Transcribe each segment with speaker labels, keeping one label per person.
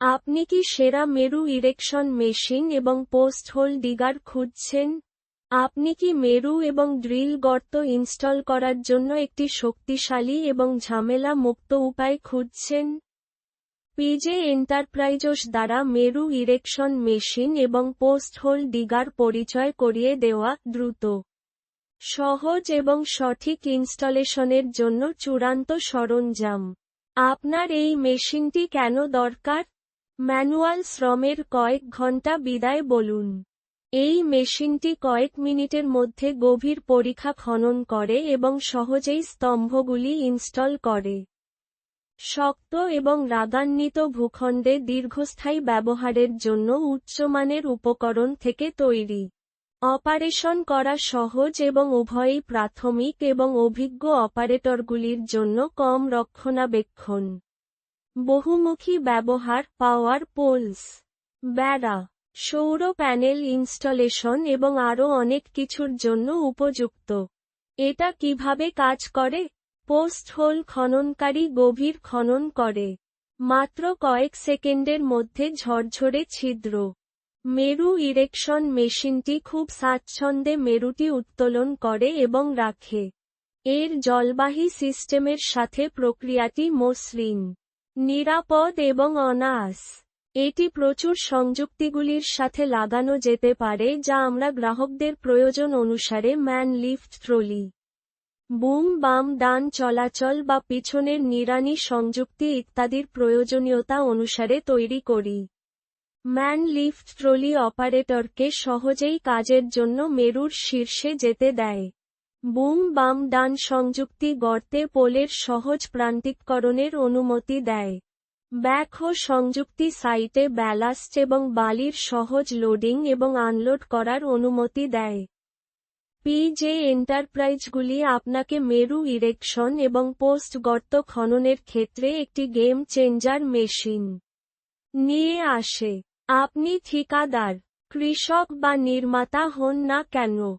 Speaker 1: আপনি কি সেরা মেরু ইরেকশন মেশিন এবং পোস্ট হোল ডিগার খুঁজছেন? আপনি কি মেরু এবং ড্রিল গর্ত ইনস্টল করার জন্য একটি শক্তিশালী এবং ঝামেলা মুক্ত উপায় খুঁজছেন? পিজে এন্টারপ্রাইজস দ্বারা মেরু ইরেকশন মেশিন এবং পোস্ট হোল ডিগার পরিচয় করিয়ে দেওয়া দ্রুত, সহজ এবং সঠিক ইনস্টলেশনের জন্য চূড়ান্ত সরঞ্জাম। আপনার এই মেশিনটি কেন দরকার? ম্যানুয়াল শ্রমের কয়েক ঘণ্টা বিদায় বলুন। এই মেশিনটি কয়েক মিনিটের মধ্যে গভীর পরীক্ষা খনন করে এবং সহজেই স্তম্ভগুলি ইনস্টল করে। শক্ত এবং রাগান্বিত ভূখণ্ডে দীর্ঘস্থায়ী ব্যবহারের জন্য উচ্চমানের উপকরণ থেকে তৈরি। অপারেশন করা সহজ এবং উভয়ই প্রাথমিক এবং অভিজ্ঞ অপারেটরগুলির জন্য কম রক্ষণাবেক্ষণ। বহুমুখী ব্যবহার পাওয়ার পোলস বেড়া সৌর প্যানেল ইনস্টলেশন এবং আরও অনেক কিছুর জন্য উপযুক্ত। এটা কীভাবে কাজ করে? পোস্ট হোল খননকারী গভীর খনন করে। মাত্র কয়েক সেকেন্ডের মধ্যে ঝরঝরে ছিদ্র। মেরু ইরেকশন মেশিনটি খুব স্বাচ্ছন্দ্যে মেরুটি উত্তোলন করে এবং রাখে। এর জলবাহী সিস্টেমের সাথে প্রক্রিয়াটি মসৃণ। নিরাপদ এবং অনায়াস। এটি প্রচুর সংযুক্তিগুলির সাথে লাগানো যেতে পারে যা আমরা গ্রাহকদের প্রয়োজন অনুসারে ম্যান লিফট ট্রলি, বুম বাম ডান চলাচল বা পিছনের নিরানি সংযুক্তি ইত্যাদির প্রয়োজনীয়তা অনুসারে তৈরি করি। ম্যান লিফট ট্রলি অপারেটরকে সহজেই কাজের জন্য মেরুর শীর্ষে যেতে দেয়। বুম বাম ডান সংযুক্তি গর্তে পোলের সহজ প্রান্তিককরণের অনুমতি দেয়। ব্যাকহো সংযুক্তি সাইটে ব্যালাস্ট এবং বালির সহজ লোডিং এবং আনলোড করার অনুমতি দেয়। পিজে এন্টারপ্রাইজগুলি আপনাকে মেরু ইরেকশন এবং পোস্ট গর্ত খননের ক্ষেত্রে একটি গেম চেঞ্জার মেশিন নিয়ে আসে। আপনি ঠিকাদার, কৃষক বা নির্মাতা হন না কেন?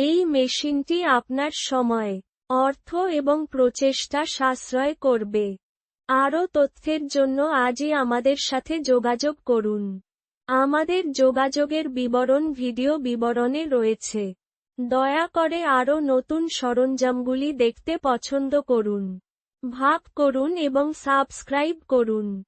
Speaker 1: এই মেশিনটি আপনার সময়, অর্থ এবং প্রচেষ্টা সাশ্রয় করবে। আরও তথ্যের জন্য আজই আমাদের সাথে যোগাযোগ করুন। আমাদের যোগাযোগের বিবরণ ভিডিও বিবরণে রয়েছে। দয়া করে আরও নতুন সরঞ্জামগুলি দেখতে পছন্দ করুন। ভাগ করুন এবং সাবস্ক্রাইব করুন।